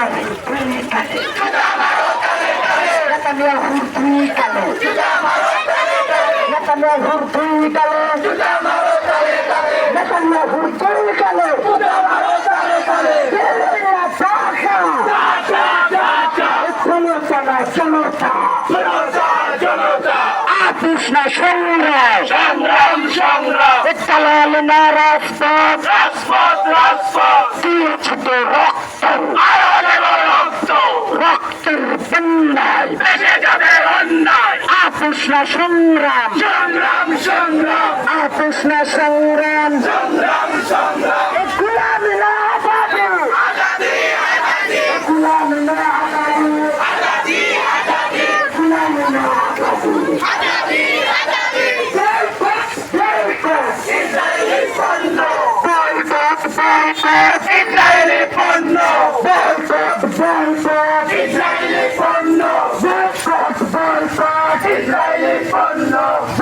কালে তুই কালে চুদা মারো কালে কালে নেতা মেয়া হুর তুই কালে চুদা মারো সংগ্রাম সংগ্রাম সংগ্রাম আপোষনা সংগ্রাম। সংগ্রাম সংগ্রাম। আপোষনা সংগ্রাম। সংগ্রাম সংগ্রাম। গুলাম না আজাদি। আজাদি গুলাম না আজাদি। আজাদি গুলাম না আজাদি। আজাদি বয়কট বয়কট ইসরায়েলি পণ্য। বয়কট বয়কট ইসরায়েলি পণ্য। বয়কট বয়কট ইসরায়েলি পণ্য। Allah